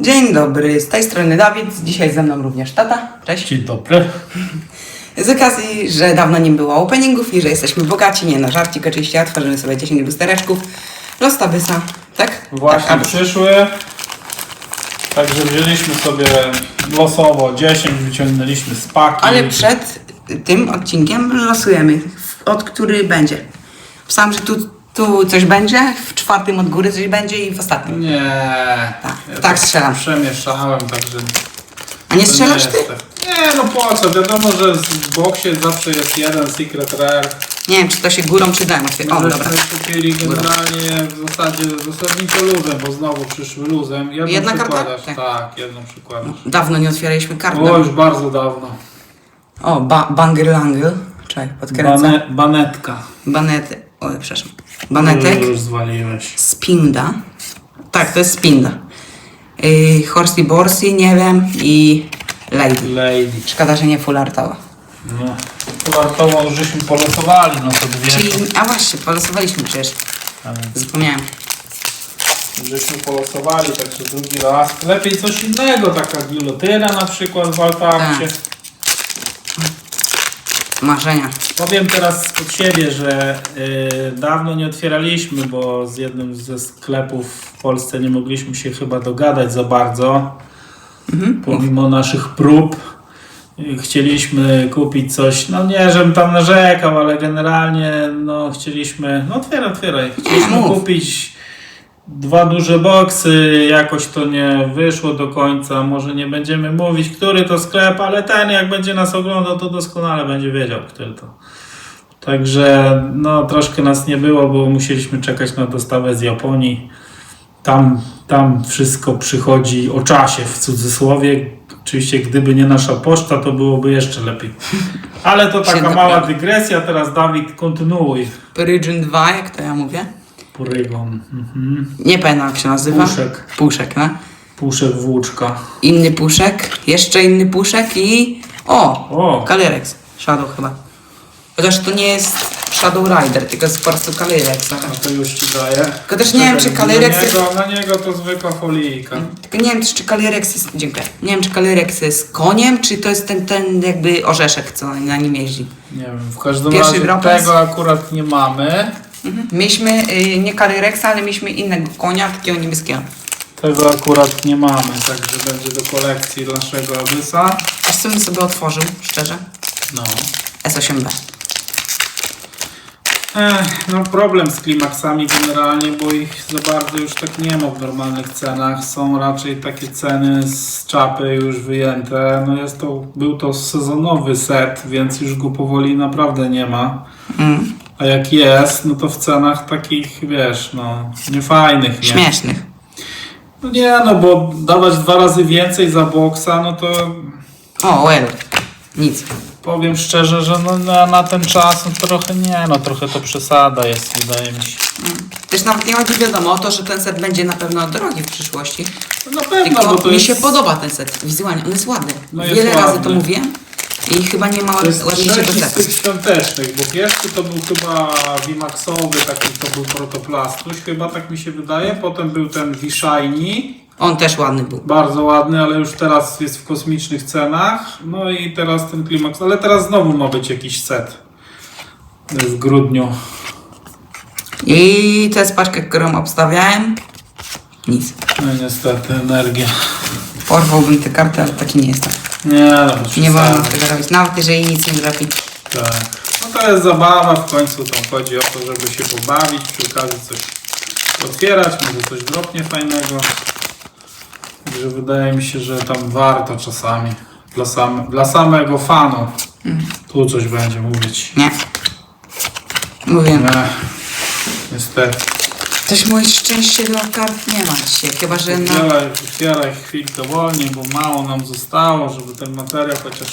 Dzień dobry, z tej strony Dawid, dzisiaj ze mną również tata. Cześć. Dzień dobry. Z okazji, że dawno nie było openingów i że jesteśmy bogaci, nie na żarcik oczywiście, otworzymy sobie 10 lustereczków. Los Tabysa, tak? Właśnie tak, przyszły. Także wzięliśmy sobie losowo 10, wyciągnęliśmy z paki. Ale przed tym odcinkiem losujemy, od który będzie. Sam, że tu, tu coś będzie, w czwartym od góry coś będzie i w ostatnim. Nie. Tak, ja tak strzelam. Przemieszałem, także. A nie to strzelasz ty? jest tak. Nie, no po co? Wiadomo, że w boksie zawsze jest jeden secret rare. Nie wiem, czy to się górą czy dołem otwiera. O, dobra. kupili generalnie w zasadzie zasadniczo luzem, bo znowu przyszły luzem. Jedną Jedna karta? przykładasz. Tak. Tak, jedną przykładasz. Dawno nie otwieraliśmy kart. O, już bardzo dawno. O, ba Banger Langle. Czekaj, podkręcę. Bane, banetka. Banety. O, przepraszam. Banetek. Już zwaliłeś. Spinda. Tak, to jest Spinda. Yy, Horsey Borsey, nie wiem. I Lady. Lady. Szkoda, że nie full artowa. No. Już żeśmy polosowali, no to dwie. Czyli, a właśnie, polosowaliśmy przecież. Tak. Zapomniałem. Żeśmy polosowali, także drugi raz. Lepiej coś innego, taka gilotyna na przykład w Altarcie. Marzenia. Powiem teraz od siebie, że y, dawno nie otwieraliśmy, bo z jednym ze sklepów w Polsce nie mogliśmy się chyba dogadać za bardzo. Pomimo naszych prób. Y, Chcieliśmy kupić coś, no nie, żebym tam narzekał, ale generalnie no chcieliśmy, no otwieraj, otwieraj. Chcieliśmy mów. kupić dwa duże boksy, jakoś to nie wyszło do końca. Może nie będziemy mówić, który to sklep, ale ten jak będzie nas oglądał, to doskonale będzie wiedział, który to. Także no troszkę nas nie było, bo musieliśmy czekać na dostawę z Japonii. Tam, tam wszystko przychodzi o czasie w cudzysłowie. Oczywiście gdyby nie nasza poczta, to byłoby jeszcze lepiej. Ale to taka mała dygresja. Teraz Dawid kontynuuj. Perygin 2, jak to ja mówię? Mhm. Nie pamiętam jak się nazywa. Puszek. Puszek, no. Puszek włóczka. Inny puszek, jeszcze inny puszek i... O! O! Calyrex. Shadow chyba. Chociaż to nie jest Shadow Rider, tylko jest po prostu Calyrex. No to już ci daję. Tylko też nie wiem, czy Calyrex na jest- niego, na niego to zwykła folijka. Tylko nie wiem, czy Calyrex jest... Dziękuję. Nie wiem, czy Calyrex jest koniem, czy to jest ten, ten jakby orzeszek, co na nim jeździ. Nie wiem, w każdym Pierwszy razie dropes? tego akurat nie mamy. Mhm. Mieliśmy y, nie Calyrexa, ale mieliśmy innego konia, takiego niebieskiego. Tego akurat nie mamy, także będzie do kolekcji naszego Abysa. Aż co bym sobie otworzył, szczerze? No. S8B. Ech, no problem z klimaksami generalnie, bo ich za bardzo już tak nie ma w normalnych cenach. Są raczej takie ceny z czapy już wyjęte. No jest to, był to sezonowy set, więc już go powoli naprawdę nie ma. Mm. A jak jest, no to w cenach takich, wiesz, no, niefajnych, nie? Śmiesznych. No nie, no bo dawać dwa razy więcej za boksa, no to O, well. Nic. powiem szczerze, że no na, na ten czas no trochę nie, no trochę to przesada jest, wydaje mi się. Też nawet nie chodzi wiadomo o to, że ten set będzie na pewno drogi w przyszłości. No na pewno, Tylko bo to mi jest, się podoba ten set wizualnie, on jest ładny. No jest Wiele razy ładny. to mówiłem i chyba nie ma ładniejszego trzeci z tych świątecznych, bo pierwszy to był chyba Vimaxowy, taki to był protoplastuś, chyba tak mi się wydaje, potem był ten V-Shiny, On też ładny był. bardzo ładny, ale już teraz jest w kosmicznych cenach, no i teraz ten Klimax, ale teraz znowu ma być jakiś set w grudniu. I to jest paczka, którą obstawiałem. Nic. No niestety, energia. Porwałbym tę kartę, ale taki nie jestem. Nie, no bez Nie wolno tego robić, nawet jeżeli nic nie trafi. Tak. No to jest zabawa, w końcu tam chodzi o to, żeby się pobawić, przy okazji coś otwierać, może coś dropnie fajnego. Także wydaje mi się, że tam warto czasami dla, same, dla samego fanu. Tu coś będzie mówić. Nie. Mówiłem. Nie, niestety. Też moje szczęście dla kart nie ma dzisiaj, chyba że na... Otwieraj, otwieraj chwilkę wolniej, bo mało nam zostało, żeby ten materiał chociaż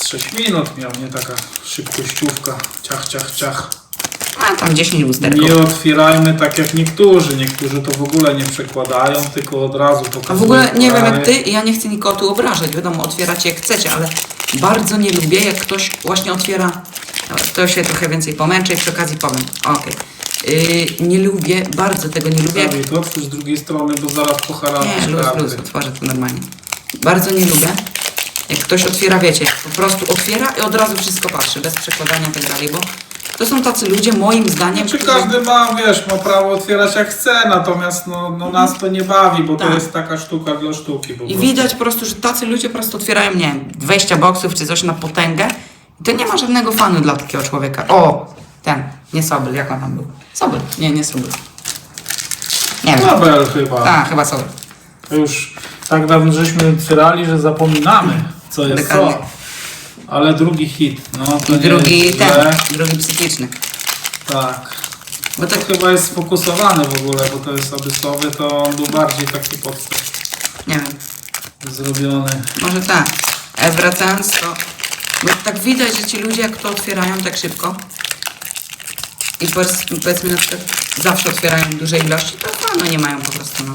z 6 minut miał, nie taka szybkościówka. Ciach, ciach, ciach. A, tam 10 lusterków. Nie otwierajmy tak jak niektórzy. Niektórzy to w ogóle nie przekładają, tylko od razu pokazują. A w ogóle nie wiem jak ty, ja nie chcę nikogo tu obrażać, wiadomo, otwieracie jak chcecie, ale bardzo nie lubię, jak ktoś właśnie otwiera. To się trochę więcej pomęczę i przy okazji powiem. Okej. Yy, nie lubię, bardzo tego nie lubię. Dawid, otwórz z drugiej strony, bo zaraz pocharasz Nie, luz, luz, otworzę to normalnie. Bardzo nie lubię. Jak ktoś otwiera, wiecie, po prostu otwiera i od razu wszystko patrzy, bez przekładania i tak dalej, bo to są tacy ludzie, moim zdaniem, Czy którzy- każdy ma, wiesz, ma prawo otwierać jak chce, natomiast no, no nas to nie bawi, bo to Tak. jest taka sztuka dla sztuki. Po I prostu. widać po prostu, że tacy ludzie po prostu otwierają, nie wiem, 20 boksów czy coś na potęgę i to nie ma żadnego fanu dla takiego człowieka. O, ten, nie Sobel, jak on tam był? Sobel, nie, nie Sobel. Nie wiem, Nobel chyba. tak, chyba Sobel. To już tak dawno żeśmy otwierali, że zapominamy, co jest Dokładnie. co. Ale drugi hit, no to I nie drugi jest ten, źle. drugi psychiczny. Tak. Bo to, To chyba jest sfokusowany w ogóle, bo to jest abysowy, to on był bardziej taki podstaw nie wiem, zrobiony. może tak. E, wracając to, bo tak widać, że ci ludzie jak to otwierają tak szybko i powiedzmy na przykład zawsze otwierają duże ilości, to fanu nie mają po prostu, no.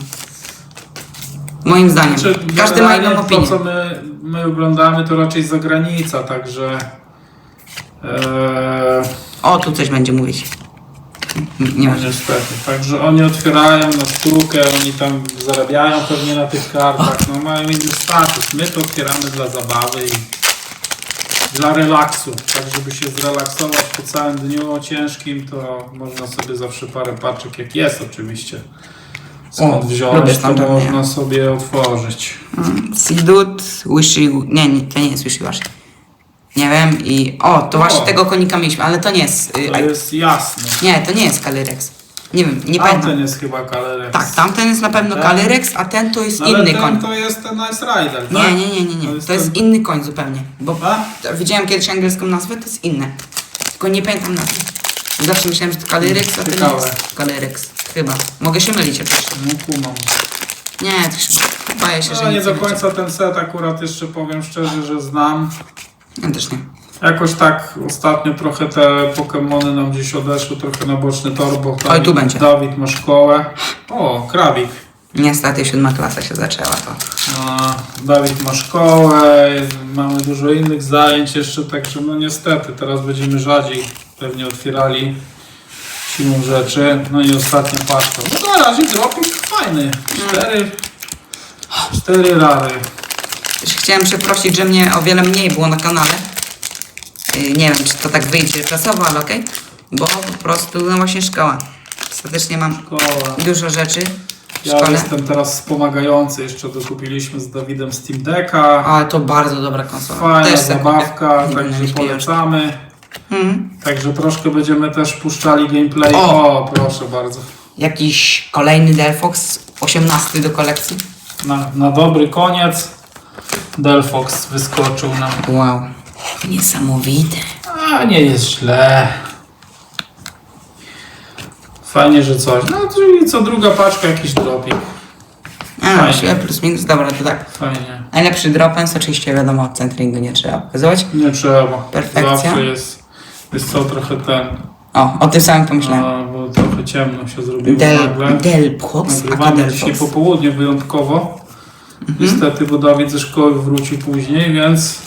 Moim zdaniem. Znaczy, Każdy ma inną opinię. To, co my, my oglądamy, to raczej zagranica, także... E, O, tu coś będzie mówić. Nie no ma. niestety. Także oni otwierają na sztukę, oni tam zarabiają pewnie na tych kartach, no mają inny status. My to otwieramy dla zabawy i dla relaksu. Tak, żeby się zrelaksować po całym dniu ciężkim, to można sobie zawsze parę paczek, jak jest oczywiście. Skąd O, wziąć, to nie? można sobie otworzyć. Sidut, Wishy... Nie, nie, to nie jest Wishy Washi. Nie wiem i... O, to O. właśnie tego konika mieliśmy, ale to nie jest... y, To jest jasne. Nie, to nie jest Calyrex. Nie wiem, nie Tamten pamiętam. jest chyba Kalerex. Tak, tamten jest na pewno Ten- Calyrex, a ten to jest No, ale inny ten koń. to jest ten Nice Rider, tak? Nie, nie, nie, nie, nie. jest To jest ten- inny koń zupełnie. Bo A? to widziałem kiedyś angielską nazwę, to jest inne. Tylko nie pamiętam nazwy. Zawsze myślałem, że to Calyrex, a to nie Ciekawe. jest Calyrex. Chyba. Mogę się mylić oczywiście. No kumam. Nie, to się boję się, że No nie nic do końca ten set akurat jeszcze powiem szczerze, że znam. Ja też nie. Jakoś tak ostatnio trochę te Pokemony nam gdzieś odeszły, trochę na boczny tor, bo Oj, tu będzie. Dawid ma szkołę. O, krabik. Niestety siódma klasa się zaczęła to. A, Dawid ma szkołę, mamy dużo innych zajęć jeszcze, także no niestety teraz będziemy rzadziej pewnie otwierali siłą rzeczy. No i ostatnia paczka. No na razie dropik fajny. Cztery, cztery rary. Też chciałem przeprosić, że mnie o wiele mniej było na kanale. Yy, Nie wiem, czy to tak wyjdzie czasowo, ale okej. Bo po prostu, no właśnie szkoła. Ostatecznie mam Szkoła. dużo rzeczy w Ja szkole. jestem teraz wspomagający, jeszcze dokupiliśmy z Dawidem Steam Decka. Ale to bardzo dobra konsola. Fajna Też zabawka, Nie także polecamy. Mhm. Także troszkę będziemy też puszczali gameplay. O! O, proszę bardzo. Jakiś kolejny Delphox, 18 do kolekcji. Na, na dobry koniec Delphox wyskoczył nam. Wow. Niesamowite. A nie jest źle. Fajnie, że coś. No czyli co druga paczka jakiś dropik. A, Fajnie. plus minus, dobra, to tak. Fajnie. Najlepszy dropens, oczywiście wiadomo, centringu nie trzeba pokazywać. Nie trzeba. Perfekcja. Zawsze jest, jest co trochę ten. O, o tym samym pomyślałem. A, bo trochę ciemno się zrobiło Del, nagle. Delphox, a Nagrywamy dzisiaj Delphox. po południu wyjątkowo. Mhm. Niestety, bo Dawid ze szkoły wrócił później, więc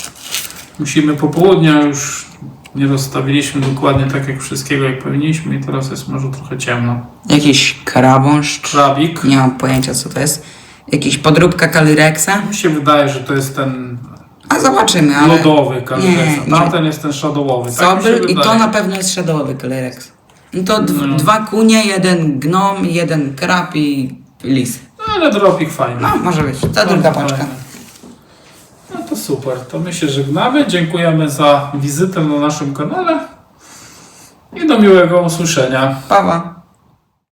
musimy po południu już nie rozstawiliśmy dokładnie tak jak wszystkiego jak powinniśmy i teraz jest może trochę ciemno. Jakiś karabąszcz. Krabik. Nie mam pojęcia co to jest. Jakiś podróbka Calyrexa. Mi się wydaje, że to jest ten A zobaczymy, ale... lodowy Kalirexa. nie. Tamten jest ten shadowowy. Tak mi się Sobel i to wydaje. na pewno jest shadowowy Calyrex. No to dw- No. dwa kunie, jeden gnom, jeden krab i lis. No, ale dropik fajny. No, może być. Bardzo druga paczka. fajny. No super. To my się żegnamy. Dziękujemy za wizytę na naszym kanale i do miłego usłyszenia. Pawa.